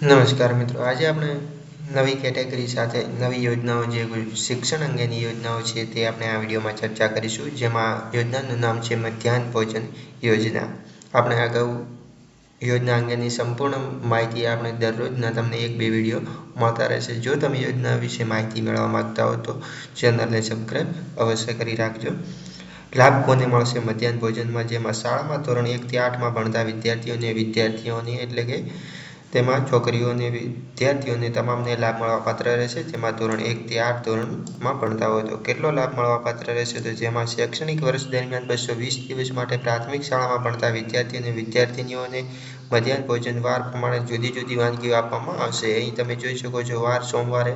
નમસ્કાર મિત્રો. આજે આપણે નવી કેટેગરી સાથે નવી યોજનાઓ જે શિક્ષણ અંગેની યોજનાઓ છે તે આપણે આ વિડીયોમાં ચર્ચા કરીશું. જેમાં યોજનાનું નામ છે મધ્યાહન ભોજન યોજના. આપણે અગાઉ યોજના અંગેની સંપૂર્ણ માહિતી આપણે દરરોજના તમને એક બે વીડિયો મળતા રહેશે. જો તમે યોજના વિશે માહિતી મેળવવા માગતા હો તો ચેનલને સબસ્ક્રાઈબ અવશ્ય કરી રાખજો. લાભ કોને મળશે? મધ્યાહન ભોજનમાં, જેમાં શાળામાં ધોરણ એકથી આઠમાં ભણતા વિદ્યાર્થીઓને વિદ્યાર્થીઓની એટલે કે તેમાં છોકરીઓને, વિદ્યાર્થીઓને તમામને લાભ મળવાપાત્ર રહેશે, જેમાં ધોરણ એકથી આઠ ધોરણમાં ભણતા હોય તો કેટલો લાભ મળવાપાત્ર રહેશે? તો જેમાં શૈક્ષણિક વર્ષ દરમિયાન બસો વીસ દિવસ માટે પ્રાથમિક શાળામાં ભણતા વિદ્યાર્થી અને વિદ્યાર્થિનીઓને મધ્યાહન ભોજન વાર પ્રમાણે જુદી જુદી વાનગીઓ આપવામાં આવશે. અહીં તમે જોઈ શકો છો, વાર સોમવારે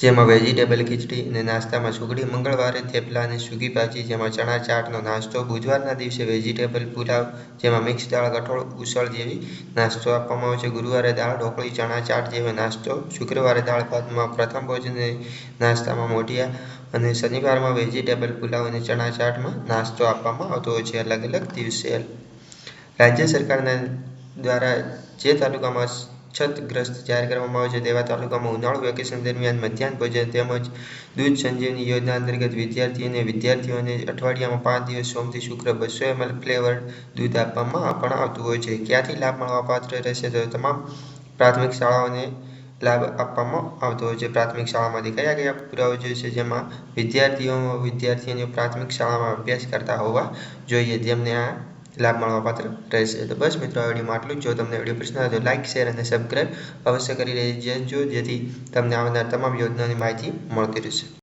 જેમાં વેજીટેબલ ખીચડી અને નાસ્તામાં સુગડી મંગળવારે, થેપલા અને સૂકી ભાજી, જેમાં ચણા ચાટનો નાસ્તો, બુધવારના દિવસે વેજીટેબલ પુલાવ, જેમાં મિક્સ દાળ કઠોળ ઉસળ જેવી નાસ્તો આપવામાં આવે છે. ગુરુવારે દાળ, ઢોકળી, ચણા ચાટ જેવો નાસ્તો, શુક્રવારે દાળ ભાતમાં પ્રથમ ભોજન નાસ્તામાં મોઢિયા અને શનિવારમાં વેજીટેબલ પુલાવ અને ચણા ચાટમાં નાસ્તો આપવામાં આવતો હોય છે. અલગ અલગ દિવસે. રાજ્ય સરકારના દ્વારા જે તાલુકામાં છતગ્રસ્ત જાહેર કરવામાં આવે છે. તેવા તાલુકામાં ઉનાળુ વેકેશન દરમિયાન મધ્યાહન ભોજન તેમજ દૂધ સંજીવની યોજના અંતર્ગત વિદ્યાર્થી અને વિદ્યાર્થીઓને અઠવાડિયામાં પાંચ દિવસ સોમથી શુક્ર બસો એમએલ ફ્લેવર્ડ દૂધ આપવામાં પણ આવતું હોય છે. ક્યાંથી લાભ મળવાપાત્ર રહેશે તો તમામ પ્રાથમિક શાળાઓને લાભ આપવામાં આવતો હોય છે. પ્રાથમિક શાળામાંથી કયા કયા પુરાવો જોઈશે જેમાં વિદ્યાર્થીઓ વિદ્યાર્થીઓને પ્રાથમિક શાળામાં અભ્યાસ કરતા હોવા જોઈએ. જેમને આ લાભ મળવાપાત્ર રહેશે. તો બસ મિત્રો, આ વિડીયોમાં આટલું જ. તમને વીડિયો પસંદ આવે તો લાઇક શેર અને સબસ્ક્રાઈબ અવશ્ય કરી રહેજો જેથી તમને આવનાર તમામ યોજનાની માહિતી મળતી રહેશે.